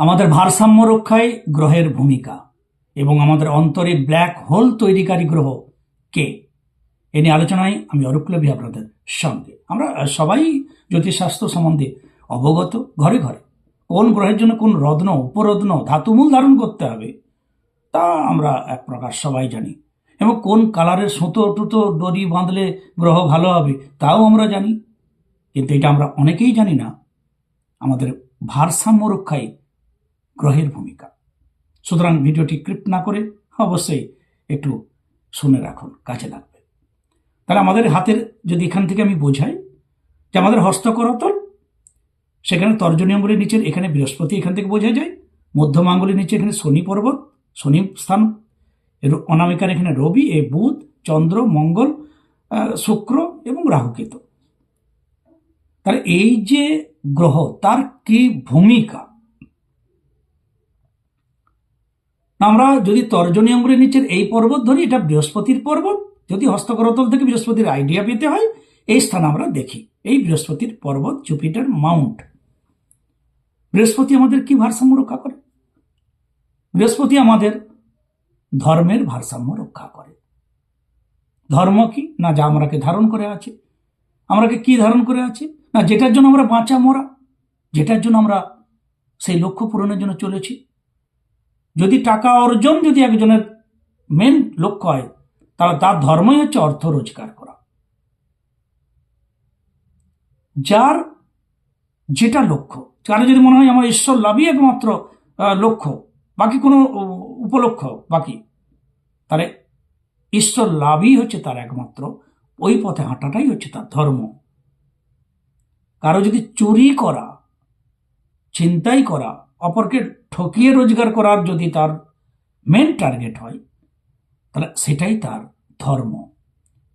আমাদের ভারসাম্য রক্ষায় গ্রহের ভূমিকা এবং আমাদের অন্তরে ব্ল্যাক হোল তৈরিকারী গ্রহ কে? এ নিয়ে আলোচনায় আমি অরূপলভী আপনাদের সঙ্গে। আমরা সবাই জ্যোতিষশাস্ত্র সম্বন্ধে অবগত ঘরে ঘরে। কোন গ্রহের জন্য কোন রত্ন, উপরত্ন, ধাতুমূল ধারণ করতে হবে, তা আমরা এক প্রকার সবাই জানি। এবং কোন কালারের সুতো, টুতো, দড়ি বাঁধলে গ্রহ ভালো হবে, তাও আমরা জানি। কিন্তু এটা আমরা অনেকেই জানি না। আমাদের ভারসাম্য রক্ষায় গ্রহের ভূমিকা। সুতরাং ভিডিওটি ক্লিপ না করে অবশ্যই একটু শুনে রাখুন, কাজে লাগবে। তাহলে আমাদের হাতের যদি এখান থেকে আমি বোঝাই যে আমাদের হস্তকরতল, সেখানে তর্জনী আঙ্গুলের নিচের এখানে বৃহস্পতি এখান থেকে বোঝা যায়, মধ্যম আঙ্গুলের নিচে এখানে শনি পর্বত, শনি স্থান, এর অনামিকার এখানে রবি, এ বুধ, চন্দ্র, মঙ্গল শুক্র এবং রাহুকেতু তাহলে এই যে গ্রহ, তার কি ভূমিকা না, আমরা যদি তর্জনী আঙ্গুলের নিচের এই পর্বত ধরি, এটা বৃহস্পতির পর্বত। যদি হস্তকরতল থেকে বৃহস্পতির আইডিয়া পেতে হয়, এই স্থান আমরা দেখি। এই বৃহস্পতির পর্বত জুপিটার মাউন্ট বৃহস্পতি আমাদের কি ভারসাম্য রক্ষা করে? বৃহস্পতি আমাদের ধর্মের ভারসাম্য রক্ষা করে। ধর্ম কি? না যা আমরাকে ধারণ করে আছে। আমরাকে কি ধারণ করে আছে? না যেটার জন্য আমরা বাঁচা মরা। যেটার জন্য আমরা সেই লক্ষ্য পূরণের জন্য চলেছি। যদি টাকা অর্জন যদি একজনের মেন লক্ষ্য হয়, তাহলে তার ধর্মই হচ্ছে অর্থ রোজগার করা। যার যেটা লক্ষ্য, কারও যদি মনে হয় আমার ঈশ্বর লাভই একমাত্র লক্ষ্য, বাকি কোনো উপলক্ষ বাকি, তাহলে ঈশ্বর লাভই হচ্ছে তার একমাত্র, ওই পথে হাঁটাটাই হচ্ছে তার ধর্ম। কারও যদি চুরি করা চিন্তাই করা, অপরকে ঠকিয়ে রোজগার করার যদি তার মেন টার্গেট হয়, তাহলে সেটাই তার ধর্ম।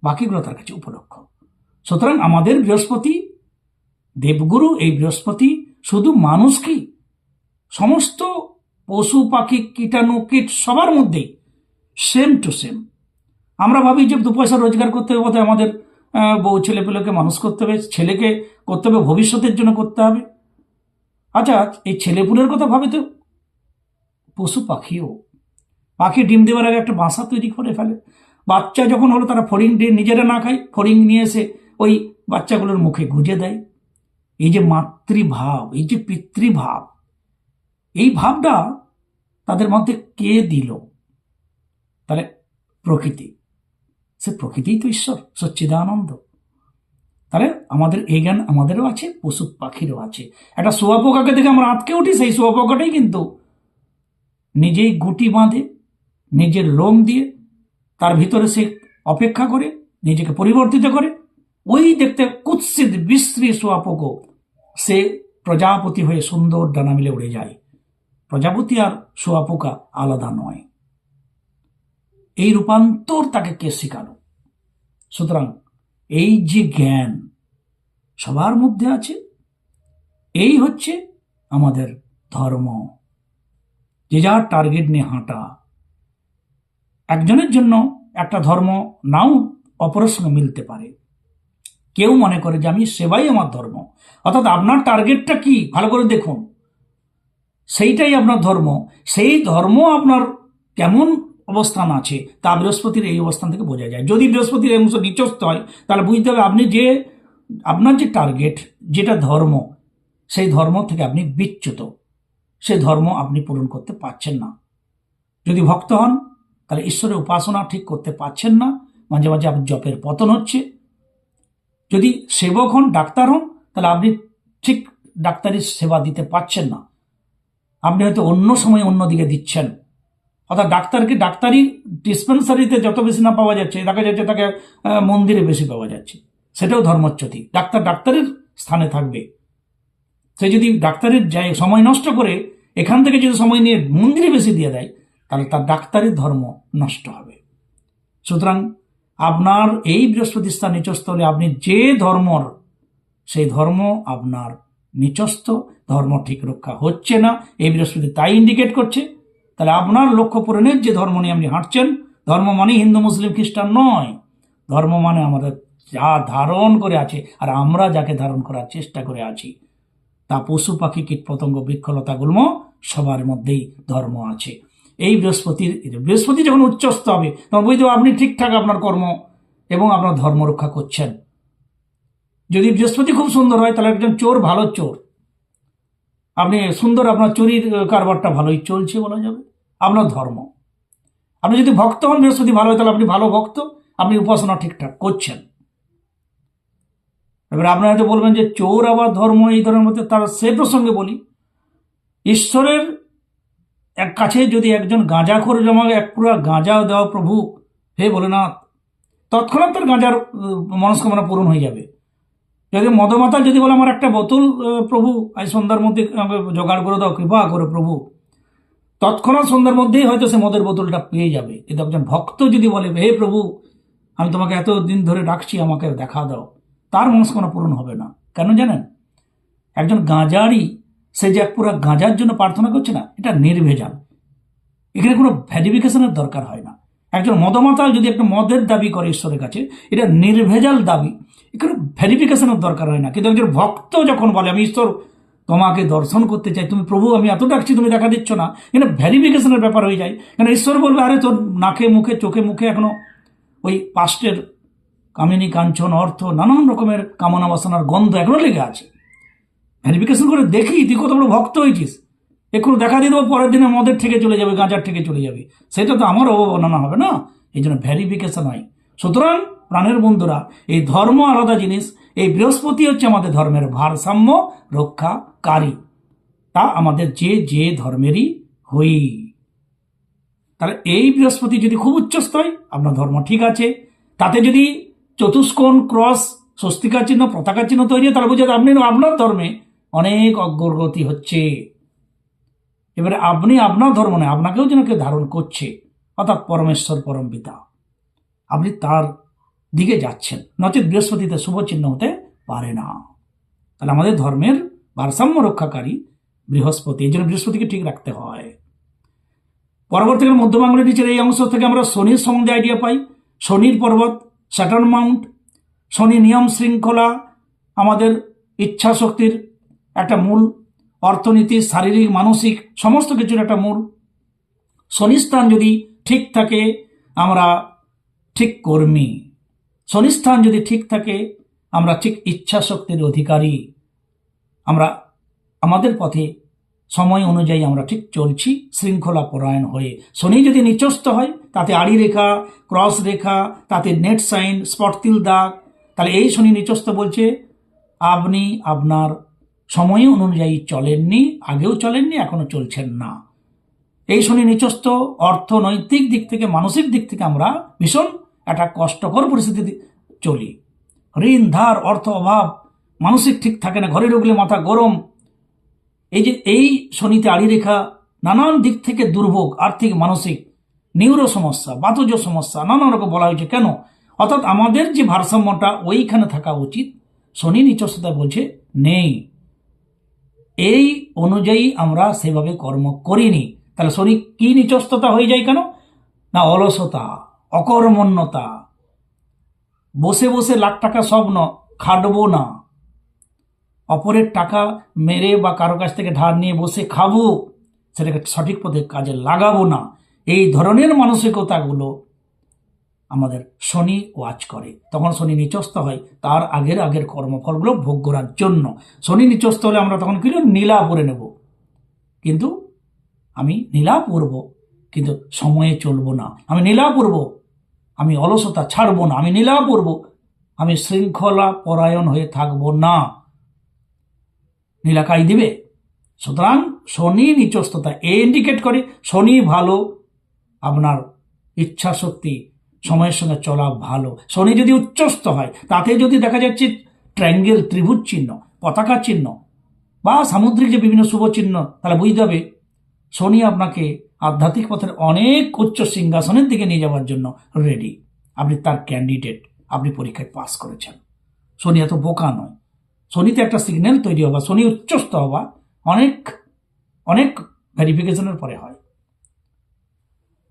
বাকিগুলো তার কাছে উপলক্ষ। সুতরাং আমাদের বৃহস্পতি, দেবগুরু এই বৃহস্পতি শুধু মানুষ কি? সমস্ত পশু, পাখি, কীটাণু, কীট সবার মধ্যেই সেম টু সেম আমরা ভাবি যে দু পয়সা রোজগার করতে হবে, বোধহয় আমাদের বউ ছেলেপেলেকে মানুষ করতে হবে, ছেলেকে করতে হবে, ভবিষ্যতের জন্য করতে হবে। আচ্ছা এই ছেলেপুলের কথা ভাবে তো পশু পাখিও, পাখি ডিম দেওয়ার আগে একটা বাসা তৈরি করে ফেলে। বাচ্চা যখন হলো তারা ফড়িং দিয়ে নিজেরা না খায়, ফড়িং নিয়ে এসে ওই বাচ্চাগুলোর মুখে গুজে দেয়। এই যে মাতৃভাব, এই যে পিতৃভাব, এই ভাবটা তাদের মধ্যে কে দিল? তাহলে প্রকৃতি। সে প্রকৃতিই তো ঈশ্বর, সচ্চিদানন্দ। তাহলে আমাদের এই জ্ঞান আমাদেরও আছে, পশু পাখিরও আছে। একটা শোয়া পোকাকে দেখে আমরা আটকে উঠি, সেই শুয়াপোকাটাই কিন্তু নিজেই গুটি বাঁধে, নিজের লোম দিয়ে তার ভিতরে সে অপেক্ষা করে, নিজেকে পরিবর্তিত করে। ওই দেখতে কুৎসিত, বিশ্রী শুয়াপোকো সে প্রজাপতি হয়ে সুন্দর ডানা মিলে উড়ে যায়। প্রজাপতি আর শুয়াপোকা আলাদা নয়। এই রূপান্তর তাকে কে শেখালো? সুতরাং এই যে জ্ঞান সবার মধ্যে আছে, এই হচ্ছে আমাদের ধর্ম। যে যার টার্গেট নিয়ে হাঁটা। একজনের জন্য একটা ধর্ম নাও সঙ্গে মিলতে পারে। কেউ মনে করে যে আমি সেবাই আমার ধর্ম, অর্থাৎ আপনার টার্গেটটা কি? ভালো করে দেখুন। সেইটাই আপনার ধর্ম। সেই ধর্ম আপনার কেমন অবস্থান আছে, তা বৃহস্পতির এই অবস্থান থেকে বোঝা যায়। যদি বৃহস্পতির এই অংশ নিচস্ত হয়, তাহলে বুঝতে হবে আপনি যে, আপনার যে টার্গেট যেটা ধর্ম, সেই ধর্ম থেকে আপনি বিচ্যুত। সেই ধর্ম আপনি পূরণ করতে পারছেন না। যদি ভক্ত হন, তাহলে ঈশ্বরের উপাসনা ঠিক করতে পারছেন না। মাঝে মাঝে আপনার জপের পতন হচ্ছে। যদি সেবক হন, ডাক্তার হন, তাহলে আপনি ঠিক ডাক্তারি সেবা দিতে পারছেন না। আপনি হয়তো অন্য সময় অন্যদিকে দিচ্ছেন। অর্থাৎ ডাক্তারকে ডাক্তারি ডিসপেন্সারিতে যত বেশি না পাওয়া যাচ্ছে, দেখা যাচ্ছে তাকে মন্দিরে বেশি পাওয়া যাচ্ছে। সেটাও ধর্মচ্যুতি ডাক্তার ডাক্তারের স্থানে থাকবে। সে যদি ডাক্তারের যায়, সময় নষ্ট করে, এখান থেকে যদি সময় নিয়ে মন্দিরে বেশি দিয়ে দেয়, তাহলে তার ডাক্তারের ধর্ম নষ্ট হবে। সুতরাং আপনার এই বৃহস্পতি স্থান নিচস্থ হলে আপনি যে ধর্মর, সেই ধর্ম আপনার নিচস্থ, ধর্ম ঠিক রক্ষা হচ্ছে না, এই বৃহস্পতি তাই ইন্ডিকেট করছে। তাহলে আপনার লক্ষ্য পূরণের যে ধর্ম নিয়ে আপনি হাঁটছেন, ধর্ম মানে হিন্দু, মুসলিম, খ্রিস্টান নয়। ধর্ম মানে আমাদের যা ধারণ করে আছে, আর আমরা যাকে ধারণ করার চেষ্টা করে আছি তা পশু পাখি কীট পতঙ্গ বৃক্ষলতা, গুল্ম সবার মধ্যেই ধর্ম আছে। এই বৃহস্পতির, বৃহস্পতি যখন উচ্চস্ত হবে, তখন বুঝতে আপনি ঠিকঠাক আপনার কর্ম এবং আপনার ধর্ম রক্ষা করছেন। যদি বৃহস্পতি খুব সুন্দর হয়, তাহলে একজন চোর ভালো চোর। আপনি সুন্দর আপনার চুরির কারবারটা ভালোই চলছে বলা যাবে। আপনার ধর্ম। আপনি যদি ভক্ত হন, বৃহস্পতি ভালো হয়, তাহলে আপনি ভালো ভক্ত। আপনি উপাসনা ঠিকঠাক করছেন। এবার আপনারা হয়তো বলবেন যে চোর আবার ধর্ম এই ধরনের মধ্যে, তারা সে প্রসঙ্গে বলি। ঈশ্বরের এক কাছে যদি একজন গাঁজা করে জমা এক পুরো গাঁজা দেওয়া প্রভু, হে ভোলেনাথ, তৎক্ষণাৎ তার গাঁজার মনস্কামনা পূরণ হয়ে যাবে। যদি মদমাতাল যদি বলে, আমার একটা বোতল প্রভু, আজ সন্ধ্যার মধ্যে আমাকে জোগাড় করে দাও, কৃপা করে প্রভু, তৎক্ষণাৎ সন্ধ্যার মধ্যেই হয়তো সে মদের বোতলটা পেয়ে যাবে। কিন্তু একজন ভক্ত যদি বলে, হে প্রভু, আমি তোমাকে এত দিন ধরে ডাকছি, আমাকে দেখা দাও। তার মনস্কামনা পূরণ হবে না। কেন জানেন? একজন গাঁজারই সে যে এক পুরো গাঁজার জন্য প্রার্থনা করছে না, এটা নির্ভেজাল। এখানে কোনো ভ্যারিফিকেশনের দরকার হয় না। একজন মদমাতাল যদি একটা মদের দাবি করে ঈশ্বরের কাছে, এটা নির্ভেজাল দাবি। এখানে ভ্যারিফিকেশনের দরকার হয় না। কিন্তু একজন ভক্ত যখন বলে, আমি ঈশ্বর, তোমাকে দর্শন করতে চাই, তুমি প্রভু, আমি এত ডাকছি, তুমি দেখা দিচ্ছ না, এখানে ভ্যারিফিকেশনের ব্যাপার হয়ে যায়। কেন ঈশ্বর বলবে, আরে তোর নাকে, মুখে, চোখে, মুখে এখনও ওই পাস্টের কামিনী, কাঞ্চন, অর্থ, নানান রকমের কামনা বাসনার গন্ধ এখনও লেগে আছে। ভ্যারিফিকেশন করে দেখি তুই কত বড় ভক্ত হয়েছিস। এক্ষুনি দেখা দিয়ে দেবো, পরের দিনে মদের থেকে চলে যাবে, গাঁজার থেকে চলে যাবে। সেটা তো আমার অবমাননা হবে না। এই জন্য ভ্যারিফিকেশন হয় সুতরাং, প্রাণের বন্ধুরা, এই ধর্ম আলাদা জিনিস। এই বৃহস্পতি হচ্ছে আমাদের ধর্মের ভারসাম্য রক্ষাকারী। তা আমাদের যে যে ধর্মেরই হই। তাহলে এই বৃহস্পতি যদি খুব উচ্চস্থ হয় আপনার ধর্ম ঠিক আছে। তাতে যদি চতুষ্কোণ ক্রস, স্বস্তিকা চিহ্ন, পতাকা চিহ্ন তৈরি তাহলে বুঝে আপনি আপনার ধর্মে অনেক অগ্রগতি হচ্ছে। এবারে আপনি আপনার ধর্ম নয়, আপনাকেও যেন কেউ ধারণ করছে, অর্থাৎ পরমেশ্বর, পরম পিতা। আপনি তার দিকে যাচ্ছেন, নচেত বৃহস্পতিতে শুভ চিহ্ন হতে পারে না। তাহলে আমাদের ধর্মের ভারসাম্য রক্ষাকারী বৃহস্পতি, এই জন্য বৃহস্পতিকে ঠিক রাখতে হয়। পরবর্তীকালে মধ্যবাংলার নিচের এই অংশ থেকে আমরা শনির সম্বন্ধে আইডিয়া পাই। শনির পর্বত স্যাটার্ন মাউন্ট শনি নিয়ম শৃঙ্খলা আমাদের ইচ্ছা শক্তির একটা মূল, অর্থনীতি, শারীরিক, মানসিক, সমস্ত কিছুর একটা মূল। শনিস্থান যদি ঠিক থাকে, আমরা ঠিক কর্মী। শনিস্থান যদি ঠিক থাকে, আমরা ঠিক ইচ্ছা শক্তির অধিকারী। আমরা, আমাদের পথে সময় অনুযায়ী আমরা ঠিক চলছি, শৃঙ্খলা পরায়ণ হয়ে। শনি যদি নিচস্ত হয় তাতে আড়ি রেখা, ক্রস রেখা, তাতে নেট সাইন স্পটতিল দাগ। তাহলে এই শনি নিচস্ত বলছে, আপনি আপনার সময় অনুযায়ী চলেননি, আগেও চলেননি, এখনও চলছেন না। এই শনি নিচস্ত অর্থনৈতিক দিক থেকে, মানসিক দিক থেকে আমরা ভীষণ একটা কষ্টকর পরিস্থিতিতে চলি। ঋণ, ধার, অর্থ অভাব, মানসিক ঠিক থাকে না, ঘরে ঢুকলে মাথা গরম। এই যে এই শনিতে আড়ি রেখা নানান দিক থেকে দুর্ভোগ, আর্থিক, মানসিক। নিউরো সমস্যা বাতজ সমস্যা নানান রকম বলা হয়েছে। কেন? অর্থাৎ আমাদের যে ভারসাম্যটা ওইখানে থাকা উচিত। শনি নিচস্থতা বলছে, নেই। এই অনুযায়ী আমরা সেভাবে কর্ম করিনি। তাহলে শনি কি নিচস্ততা হয়ে যায় কেন? না, অলসতা, অকর্মণ্যতা। বসে বসে লাখ টাকা স্বপ্ন খাটবো না। অপরের টাকা মেরে বা কারও কাছ থেকে ধার নিয়ে বসে খাব, সেটাকে সঠিক পথে কাজে লাগাবো না। ধরনের মানসিকতাগুলো আমাদের শনি ওয়াচ করে। তখন শনি নিচস্ত হয়, তার আগের আগের কর্মফলগুলো ভোগ করার জন্য। শনি নিচস্ত হলে আমরা তখন কি নীলা পরে নেব। কিন্তু আমি নীলা পরব কিন্তু সময়ে চলবো না। আমি নীলা পরব আমি অলসতা ছাড়বো না। আমি নীলা পরব আমি শৃঙ্খলা পরায়ণ হয়ে থাকব না। নীলাকাই দিবে। সুতরাং শনি নিচস্ততা এ ইন্ডিকেট করে, শনি ভালো আপনার ইচ্ছা শক্তি সময়ের সঙ্গে চলা ভালো। শনি যদি উচ্চস্থ হয়, তাতে যদি দেখা যাচ্ছে ট্রায়াঙ্গেল ত্রিভুজ চিহ্ন, পতাকা চিহ্ন বা সামুদ্রিক যে বিভিন্ন শুভ চিহ্ন, তাহলে বুঝতে হবে শনি আপনাকে আধ্যাত্মিক পথের অনেক উচ্চ সিংহাসনের দিকে নিয়ে যাওয়ার জন্য রেডি আপনি তার ক্যান্ডিডেট আপনি পরীক্ষায় পাস করেছেন। শনি এত বোকা নয়। শনিতে একটা সিগন্যাল তৈরি হওয়া, শনি উচ্চস্থ হওয়া অনেক অনেক ভেরিফিকেশনের পরে হয়।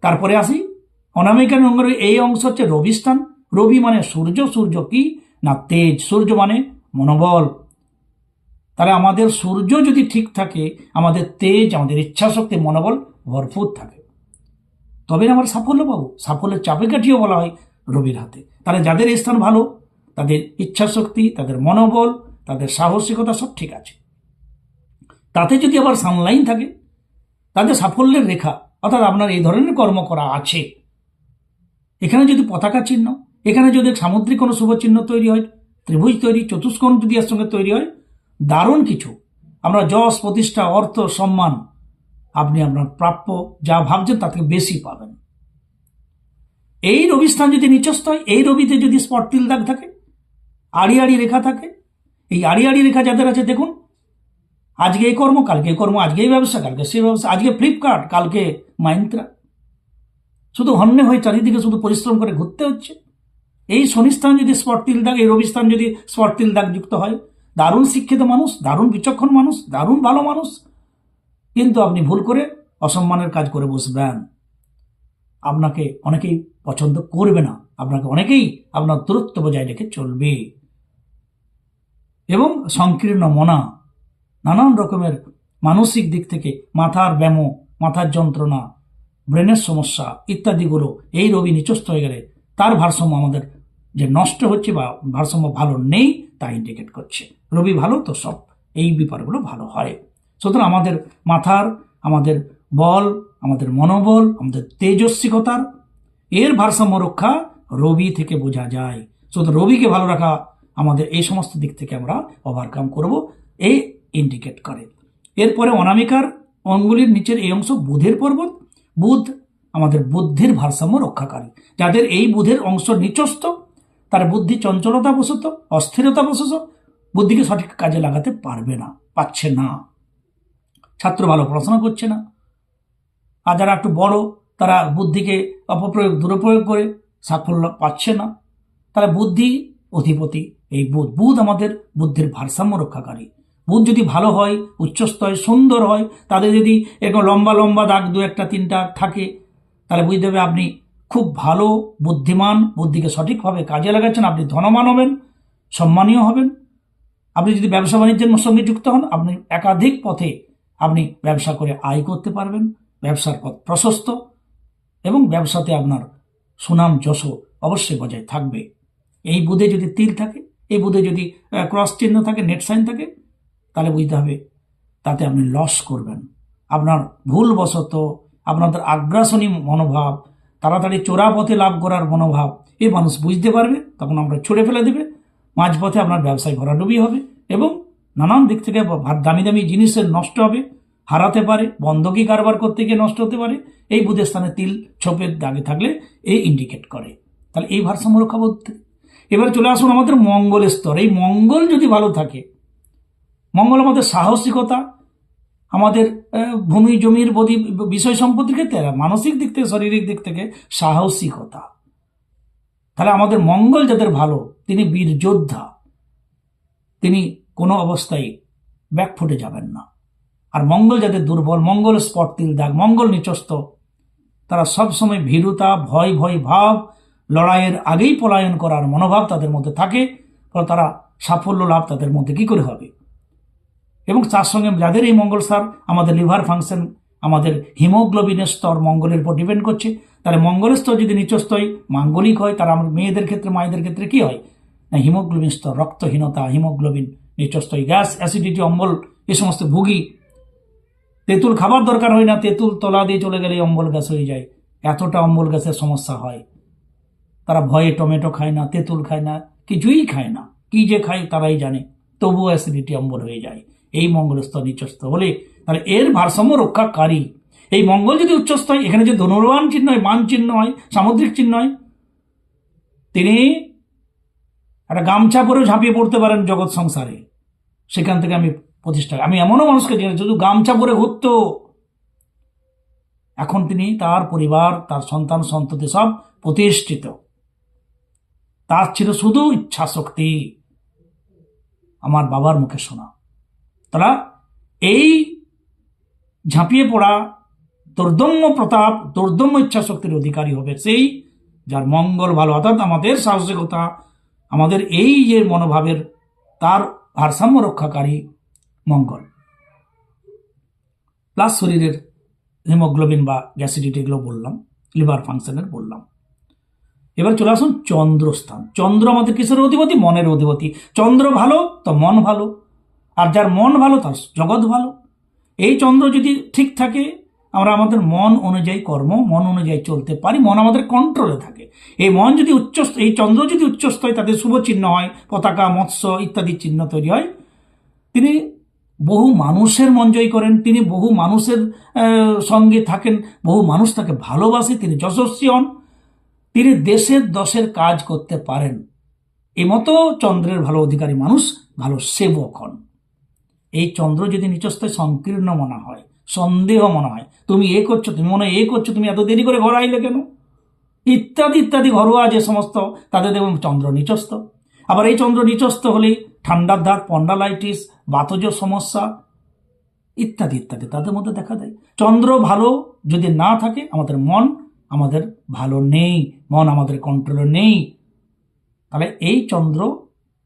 তারপরে আসি, অনামিকা নম্বর এই অংশ হচ্ছে রবি স্থান রবি মানে সূর্য সূর্য কি? না, তেজ। সূর্য মানে মনোবল। তাহলে আমাদের সূর্য যদি ঠিক থাকে, আমাদের তেজ, আমাদের ইচ্ছাশক্তি, মনোবল ভরপুর থাকে। তবে আমরা সাফল্য পাবো সাফল্যের চাপে কাঠিও বলা হয় রবির হাতে। তাহলে যাদের স্থান ভালো, তাদের ইচ্ছাশক্তি, তাদের মনোবল, তাদের সাহসিকতা সব ঠিক আছে। তাতে যদি আবার সানলাইন থাকে তাদের সাফল্যের রেখা অর্থাৎ আপনার এই ধরনের কর্ম করা আছে। এখানে যদি পতাকা চিহ্ন, এখানে যদি সামুদ্রিক কোনো শুভ চিহ্ন তৈরি হয়, ত্রিভুজ তৈরি, চতুষ্কোণ যদি এর সঙ্গে তৈরি হয়, দারুণ কিছু। আমরা যশ, প্রতিষ্ঠা, অর্থ, সম্মান, আপনি আপনার প্রাপ্য যা ভাবছেন তা থেকে বেশি পাবেন। এই রবি স্থান যদি নিচস্থ হয়, এই রবিতে যদি স্পট তিল দাগ থাকে আড়ি আড়ি রেখা থাকে, এই আড়ি আড়ি রেখা যাদের আছে, দেখুন আজকে এই কর্ম কালকে এই কর্ম আজকে এই ব্যবসা, কালকে সেই ব্যবসা, আজকে ফ্লিপকার্ট কালকে মাইন্ত্রা শুধু হন্যে হয়ে চারিদিকে শুধু পরিশ্রম করে ঘুরতে হচ্ছে। এই শনিস্থান যদি স্পট তিল দাগ, এই রবি স্থান যদি স্পট তিল দাগ যুক্ত হয়, দারুণ শিক্ষিত মানুষ, দারুণ বিচক্ষণ মানুষ, দারুণ ভালো মানুষ। কিন্তু আপনি ভুল করে অসম্মানের কাজ করে বসবেন। আপনাকে অনেকেই পছন্দ করবে না, আপনাকে অনেকেই আপনার দূরত্ব বজায় রেখে চলবে। এবং সংকীর্ণ মনা নানান রকমের মানসিক দিক থেকে মাথার ব্যামো, মাথার যন্ত্রণা, ব্রেনের সমস্যা ইত্যাদিগুলো এই রবি নিচস্থ হয়ে গেলে তার ভারসাম্য আমাদের যে নষ্ট হচ্ছে বা ভারসাম্য ভালো নেই তা ইন্ডিকেট করছে। রবি ভালো তো সব, এই ব্যাপারগুলো ভালো হয়। সুতরাং আমাদের মাথার, আমাদের বল, আমাদের মনোবল, আমাদের তেজস্বিকতার, এর ভারসাম্য রক্ষা রবি থেকে বোঝা যায়। সুতরাং রবিকে ভালো রাখা আমাদের এই সমস্ত দিক থেকে আমরা ওভারকাম করব। এই ইন্ডিকেট করে। এরপরে অনামিকার অঙ্গুলির নিচের এই অংশ বুধের পর্বত। বুধ আমাদের বুদ্ধির ভারসাম্য রক্ষাকারী। যাদের এই বুধের অংশ নিচস্থ, তার বুদ্ধি চঞ্চলতা বশত অস্থিরতা বশত বুদ্ধিকে সঠিক কাজে লাগাতে পারবে না পাচ্ছে না। ছাত্র ভালো পড়াশোনা করছে না। আর যারা একটু বড়, তারা বুদ্ধিকে অপপ্রয়োগ দুরপ্রয়োগ করে সাফল্য পাচ্ছে না। তারা বুদ্ধি অধিপতি এই বুধ। বুধ আমাদের বুদ্ধির ভারসাম্য রক্ষাকারী। বুধ যদি ভালো হয় উচ্চস্থ হয় সুন্দর হয়, তাদের যদি এরকম লম্বা লম্বা দাগ দু একটা তিনটা থাকে, তাহলে বুঝতে হবে আপনি খুব ভালো, বুদ্ধিমান, বুদ্ধিকে সঠিকভাবে কাজে লাগাচ্ছেন, আপনি ধনমান হবেন, সম্মানীয় হবেন। আপনি যদি ব্যবসা বাণিজ্যের সঙ্গে যুক্ত হন, আপনি একাধিক পথে আপনি ব্যবসা করে আয় করতে পারবেন, ব্যবসার পথ প্রশস্ত এবং ব্যবসাতে আপনার সুনাম যশো অবশ্যই বজায় থাকবে। এই বুধে যদি তিল থাকে, এই বুধে যদি ক্রস চিহ্ন থাকে নেট সাইন থাকে তাহলে বুঝতে হবে তাতে আপনি লস করবেন। আপনার ভুলবশত আপনাদের আগ্রাসনী মনোভাব, তাড়াতাড়ি চোরা পথে লাভ করার মনোভাব, এই মানুষ বুঝতে পারবে, তখন আমরা ছুড়ে ফেলে দেবে। মাঝপথে আপনার ব্যবসায় ভরাডুবি হবে এবং নানান দিক থেকে দামি দামি জিনিসের নষ্ট হবে, হারাতে পারে, বন্ধকি কারবার করতে গিয়ে নষ্ট হতে পারে, এই বুধের স্থানে তিল ছোপের দাগে থাকলে এই ইন্ডিকেট করে। তাহলে এই ভারসাম্য রক্ষা করতে। এবার চলে আসুন আমাদের মঙ্গলের স্তর। এই মঙ্গল যদি ভালো থাকে মঙ্গল আমাদের সাহসিকতা, আমাদের ভূমি, জমির বদি বিষয় সম্পত্তির ক্ষেত্রে, মানসিক দিক থেকে, শারীরিক দিক থেকে সাহসিকতা। তাহলে আমাদের মঙ্গল যাদের ভালো, তিনি বীর যোদ্ধা। তিনি কোনো অবস্থায় ব্যাকফুটে যাবেন না। আর মঙ্গল যাদের দুর্বল, মঙ্গল স্পট দাগ, মঙ্গল নিচস্ত তারা সবসময় ভীরুতা, ভয় ভয়, ভাব, লড়াইয়ের আগেই পলায়ন করার মনোভাব তাদের মধ্যে থাকে, ফলে তারা সাফল্য লাভ তাদের মধ্যে কি করে হবে? এবং তার সঙ্গে যাদের এই মঙ্গল সার, আমাদের লিভার ফাংশন, আমাদের হিমোগ্লোবিনের স্তর মঙ্গলের উপর ডিপেন্ড করছে। তাহলে মঙ্গলের স্তর যদি নিচস্থ হয় মাঙ্গলিক হয় তারা আমার মেয়েদের ক্ষেত্রে, মায়েদের ক্ষেত্রে কি হয়? না, হিমোগ্লোবিন স্তর, রক্তহীনতা, হিমোগ্লোবিন নিচস্থ হয় গ্যাস, অ্যাসিডিটি, অম্বল এ সমস্ত ভুগি। তেঁতুল খাবার দরকার হয় না, তেঁতুল তলা দিয়ে চলে গেলে অম্বল গ্যাস হয়ে যায়। এতটা অম্বল গ্যাসের সমস্যা হয়। তারা ভয়ে টমেটো খায় না, তেঁতুল খায় না, কিছুই খায় না। কি যে খায় তারাই জানে, তবুও অ্যাসিডিটি, অম্বল হয়ে যায়। এই মঙ্গলস্থ নিচস্থ বলে। তাহলে এর ভারসাম্য রক্ষাকারী। এই মঙ্গল যদি উচ্চস্থ হয়, এখানে যে ধনুর্বান চিহ্ন হয়, মান চিহ্ন হয়, সামুদ্রিক চিহ্ন হয়, তিনি একটা গামছা পরেও ঝাঁপিয়ে পড়তে পারেন জগৎ সংসারে। সেখান থেকে আমি প্রতিষ্ঠা আমি এমনও মানুষকে জেনেছি শুধু গামছা পরে ঘুরত, এখন তিনি তার পরিবার, তার সন্তান, সন্ততি সব প্রতিষ্ঠিত। তার ছিল শুধু ইচ্ছা শক্তি আমার বাবার মুখে শোনা তারা এই ঝাঁপিয়ে পড়া দুর্দম্য প্রতাপ, দুর্দম্য ইচ্ছা শক্তির অধিকারী হবে সেই যার মঙ্গল ভালো। অর্থাৎ আমাদের সাহসিকতা, আমাদের এই যে মনোভাবের, তার ভারসাম্য রক্ষাকারী মঙ্গল। প্লাস শরীরের হিমোগ্লোবিন বা গ্যাসিডিটি এগুলো বললাম, লিভার ফাংশনের বললাম। এবার চলে আসুন চন্দ্রস্থান। চন্দ্র আমাদের কিসের অধিপতি? মনের অধিপতি। চন্দ্র ভালো তো মন ভালো। আর যার মন ভালো, তার জগৎ ভালো। এই চন্দ্র যদি ঠিক থাকে, আমরা আমাদের মন অনুযায়ী কর্ম, মন অনুযায়ী চলতে পারি, মন আমাদের কন্ট্রোলে থাকে। এই মন যদি উচ্চ এই চন্দ্র যদি উচ্চস্থ হয় তাদের শুভ চিহ্ন হয়, পতাকা, মৎস্য ইত্যাদি চিহ্ন তৈরি হয়। তিনি বহু মানুষের মন জয় করেন, তিনি বহু মানুষের সঙ্গে থাকেন, বহু মানুষ তাকে ভালোবাসে, তিনি যশস্বী হন। তিনি দেশের দশের কাজ করতে পারেন। এমতো চন্দ্রের ভালো অধিকারী মানুষ, ভালো সেবক হন। এই চন্দ্র যদি নিচস্থ সংকীর্ণ মনে হয়, সন্দেহ মনে হয়, তুমি এ করছ, তুমি মনে এ করছ, তুমি এত দেরি করে ঘর আইলে কেন? ইত্যাদি ইত্যাদি ঘরোয়া যে সমস্ত, তাদের দেখুন চন্দ্র নিচস্থ। আবার এই চন্দ্র নিচস্থ হলেই ঠান্ডার ধাত পন্ডালাইটিস, বাতজ সমস্যা, ইত্যাদি ইত্যাদি তাদের মধ্যে দেখা দেয়। চন্দ্র ভালো যদি না থাকে, আমাদের মন আমাদের ভালো নেই, মন আমাদের কন্ট্রোলে নেই। তাহলে এই চন্দ্র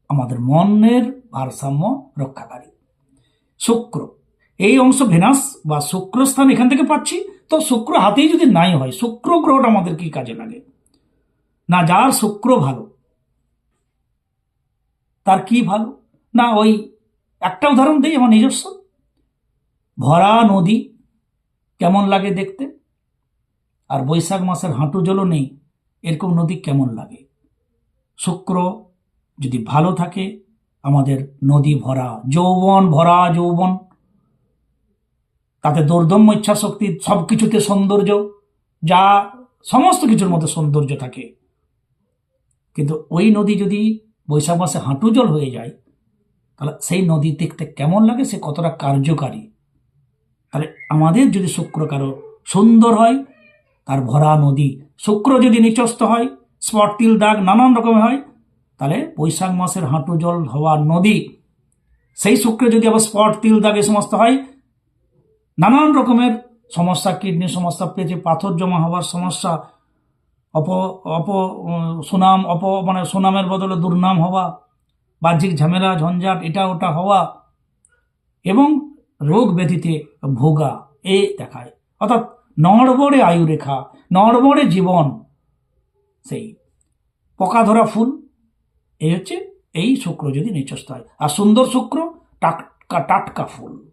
আমাদের মনের ভারসাম্য রক্ষাকারী। শুক্র। এই অংশ ভেনাস বা শুক্র স্থান এখান থেকে পাচ্ছি। তো শুক্র হাতেই যদি নাই হয়, শুক্র গ্রহটা আমাদের কি কাজে লাগে? না যার শুক্র ভালো, তার কি ভালো? না ওই একটা উদাহরণ দিই আমার নিজস্ব। ভরা নদী কেমন লাগে দেখতে? আর বৈশাখ মাসের হাঁটু জলও নেই, এরকম নদী কেমন লাগে? শুক্র যদি ভালো থাকে আমাদের নদী ভরা, যৌবন ভরা যৌবন। তাতে দৌর্দম্য ইচ্ছা শক্তি সব কিছুতে সৌন্দর্য, যা সমস্ত কিছুর মধ্যে সৌন্দর্য থাকে। কিন্তু ওই নদী যদি বৈশাখ মাসে হাঁটু জল হয়ে যায়, তাহলে সেই নদী দেখতে কেমন লাগে, সে কতটা কার্যকারী? তাহলে আমাদের যদি শুক্র কারও সুন্দর হয়, তার ভরা নদী শুক্র যদি নিচস্ত হয় স্পট তিল দাগ নানান রকমের হয় তাহলে বৈশাখ মাসের হাঁটু জল হওয়া নদী, সেই শুক্রে যদি আবার স্পট, তিল, দাগ এ সমস্ত হয়, নানান রকমের সমস্যা, কিডনি সমস্যা, পেটে পাথর জমা হওয়ার সমস্যা, অপ অপ, সুনাম, অপ মানে সুনামের বদলে দুর্নাম হওয়া, বাহ্যিক ঝামেলা, ঝঞ্ঝাট, এটা ওটা হওয়া, এবং রোগ ব্যাধিতে ভোগা, এ দেখায়। অর্থাৎ নড়বড়ে আয়ুরেখা, নড়বড়ে জীবন, সেই পোকা ধরা ফুল এই হচ্ছে এই শুক্র যদি নিচস্থ হয়। আর সুন্দর শুক্র টাটকা টাটকা ফুল,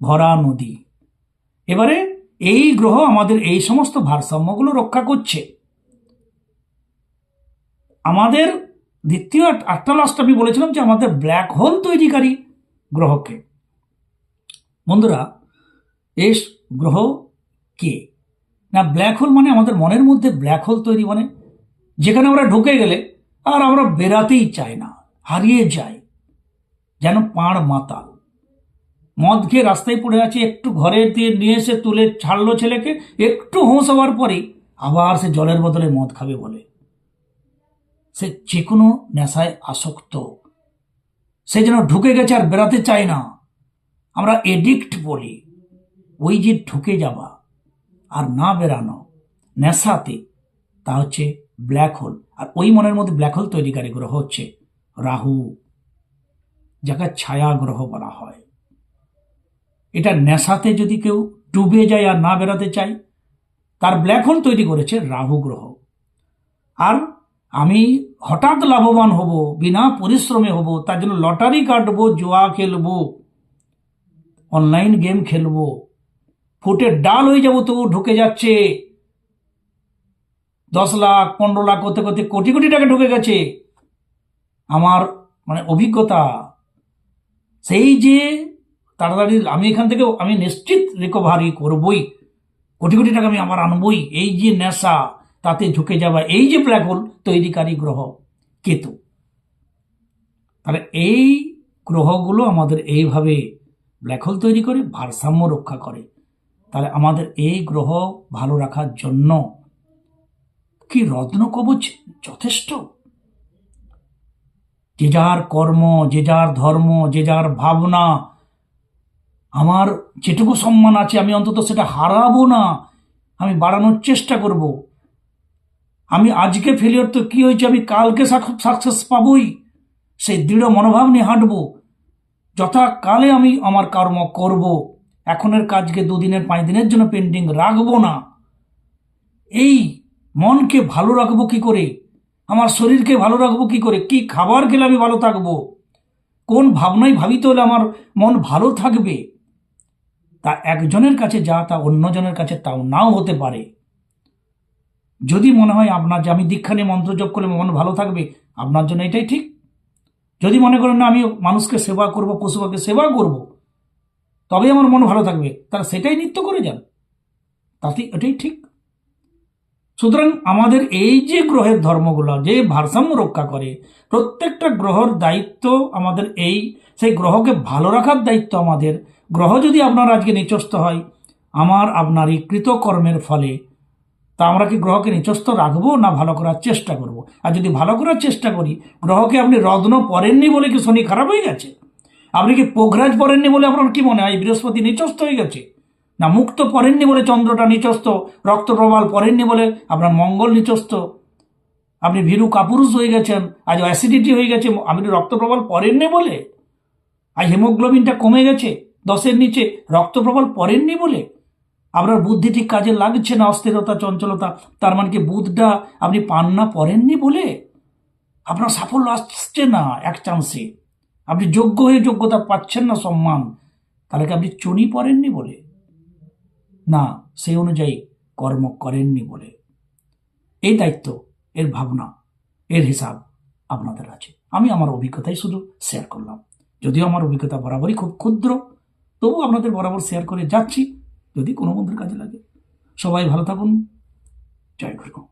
ভরা নদী। এবারে এই গ্রহ আমাদের এই সমস্ত ভারসাম্যগুলো রক্ষা করছে। আমাদের দ্বিতীয় আটটা লাস্ট আমি বলেছিলাম যে আমাদের ব্ল্যাক হোল তৈরিকারী গ্রহকে। বন্ধুরা এই গ্রহ কে? না ব্ল্যাক হোল মানে আমাদের মনের মধ্যে ব্ল্যাক হোল তৈরি মানে যেখানে আমরা ঢুকে গেলে আর আমরা বেরাতেই চাই না, হারিয়ে যাই। যেন পাড় মাতাল। মদ খেয়ে রাস্তায় পড়ে আছে, একটু ঘরে দিয়ে নিয়ে এসে তুলে ছাড়লো ছেলেকে, একটু হোঁশ হওয়ার পরেই আবার সে জলের বদলে মদ খাবে বলে। সে যে কোনো নেশায় আসক্ত। সে যেন ঢুকে গেছে আর বেরাতে চায় না। আমরা এডিক্ট বলি। ওই যে ঢুকে যাওয়া আর না বেরানো নেশাতে, তা হচ্ছে ব্ল্যাক হোল আর ওই মনের মধ্যে ব্ল্যাক হোল তৈরিকারী গ্রহ হচ্ছে রাহু, যাকে ছায়া গ্রহ বলা হয়। এটা নেশাতে যদি কেউ ডুবে যায় আর না বেরাতে চায়, তার ব্ল্যাক হোল তৈরি করেছে রাহু গ্রহ। আর আমি হঠাৎ লাভবান হব, বিনা পরিশ্রমে হব, তার জন্য লটারি কাটবো, জোয়া খেলব অনলাইন গেম খেলব, ফুটে ডাল হয়ে যাব তবু ঢুকে যাচ্ছে। দশ লাখ, পনেরো লাখ করতে করতে কোটি কোটি টাকা ঢুকে গেছে। আমার মানে অভিজ্ঞতা সেই যে তাড়াতাড়ি আমি এখান থেকে আমি নিশ্চিত রিকভারি করবই। কোটি কোটি টাকা আমি আমার আনবই। এই যে নেশা, তাতে ঝুঁকে যাওয়া, এই যে ব্ল্যাক হোল তৈরিকারী গ্রহ, কেতু। তাহলে এই গ্রহগুলো আমাদের এইভাবে ব্ল্যাক হোল তৈরি করে, ভারসাম্য রক্ষা করে। তাহলে আমাদের এই গ্রহ ভালো রাখার জন্য কি রত্ন কবচ যথেষ্ট। যে যার কর্ম, যে যার ধর্ম, যে যার ভাবনা, আমার যেটুকু সম্মান আছে, আমি অন্তত সেটা হারাবো না। আমি বাড়ানোর চেষ্টা করব। আমি আজকে ফেলিওর তো কি হয়েছে, আমি কালকে সাকসেস পাবই। সেই দৃঢ় মনোভাব নিয়ে হাঁটবো। যথাকালে আমি আমার কর্ম করব। এখনের কাজকে দুদিনের পাঁচ দিনের জন্য পেন্ডিং রাখব না। এই মনকে ভালো রাখব কি করে? আমার শরীরকে ভালো রাখব কি করে? কি খাবার খেলে আমি ভালো থাকব? কোন ভাবনায় ভাবিতে হলে আমার মন ভালো থাকবে? তা একজনের কাছে যা, তা অন্যজনের কাছে তাও নাও হতে পারে। যদি মনে হয় আপনার যে আমি দীক্ষা নিয়ে মন্ত্র জপ করলে মন ভালো থাকবে, আপনার জন্য এটাই ঠিক। যদি মনে করেন, না আমি মানুষকে সেবা করব পশু পাখি সেবা করব তবে আমার মন ভালো থাকবে তারা সেটাই নিত্য করে যান। তাতে এটাই ঠিক। সুতরাং আমাদের এই যে গ্রহের ধর্মগুলো, যে ভারসাম্য রক্ষা করে, প্রত্যেকটা গ্রহর দায়িত্ব আমাদের এই, সেই গ্রহকে ভালো রাখার দায়িত্ব আমাদের। গ্রহ যদি আপনার আজকে নিচস্ত হয়, আমার আপনার এই কৃতকর্মের ফলে। তা আমরা কি গ্রহকে নিচস্ত রাখব না ভালো করার চেষ্টা করব? আর যদি ভালো করার চেষ্টা করি, গ্রহকে আপনি রত্ন পড়েননি বলে কি শনি খারাপ হয়ে গেছে? আপনি কি পোখরাজ পড়েননি বলে আপনার কি মনে হয়? বৃহস্পতি নিচস্ত হয়ে গেছে। না, মুক্ত পড়েননি বলে চন্দ্রটা নিচস্ত রক্ত প্রবাল পড়েননি বলে আপনার মঙ্গল নিচস্ত আপনি ভীরু কাপুরুষ হয়ে গেছেন, আজ অ্যাসিডিটি হয়ে গেছে, আপনি রক্ত প্রবাল পড়েননি বলে? আজ হিমোগ্লোবিনটা কমে গেছে, দশের নিচে, রক্ত প্রবাল পড়েননি বলে? আপনার বুদ্ধি ঠিক কাজে লাগছে না, অস্থিরতা, চঞ্চলতা, তার মানে কি বুধটা আপনি পান না পড়েননি বলে? আপনার সাফল্য আসছে না, এক চান্সে আপনি যোগ্য হয়ে যোগ্যতা পাচ্ছেন না, সম্মান। তাহলে কি আপনি চুনি পড়েননি বলে? না সেই অনুযায়ী কর্ম করেননি বলে। এই দায়িত্ব, এর ভাবনা, এর হিসাব আপনাদের আছে। আমি আমার অভিজ্ঞতাই শুধু শেয়ার করলাম। যদিও আমার অভিজ্ঞতা বরাবরই খুব ক্ষুদ্র তবু আপনাদের বরাবর শেয়ার করে যাচ্ছি, যদি কোনো বন্ধুর কাজে লাগে। সবাই ভালো থাকুন। জয় গুরু।